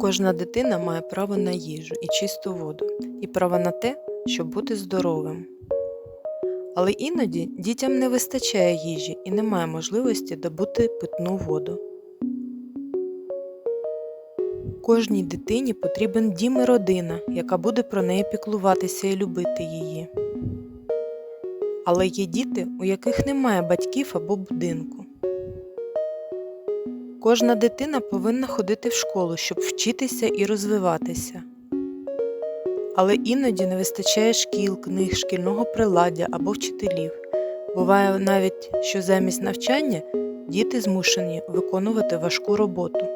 Кожна дитина має право на їжу і чисту воду, і право на те, щоб бути здоровим. Але іноді дітям не вистачає їжі і немає можливості добути питну воду. Кожній дитині потрібен дім і родина, яка буде про неї піклуватися і любити її. Але є діти, у яких немає батьків або будинку. Кожна дитина повинна ходити в школу, щоб вчитися і розвиватися. Але іноді не вистачає шкіл, книг, шкільного приладдя або вчителів. Буває навіть, що замість навчання діти змушені виконувати важку роботу.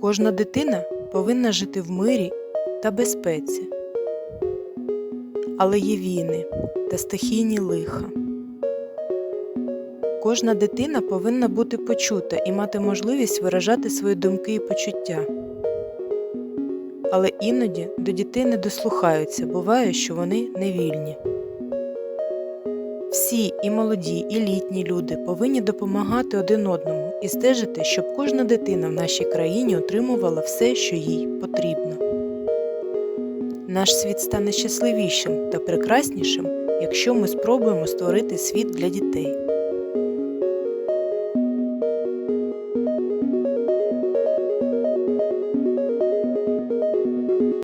Кожна дитина повинна жити в мирі та безпеці. Але є війни та стихійні лиха. Кожна дитина повинна бути почута і мати можливість виражати свої думки і почуття. Але іноді до дітей не дослухаються, буває, що вони невільні. Всі, і молоді, і літні люди повинні допомагати один одному і стежити, щоб кожна дитина в нашій країні отримувала все, що їй потрібно. Наш світ стане щасливішим та прекраснішим, якщо ми спробуємо створити світ для дітей.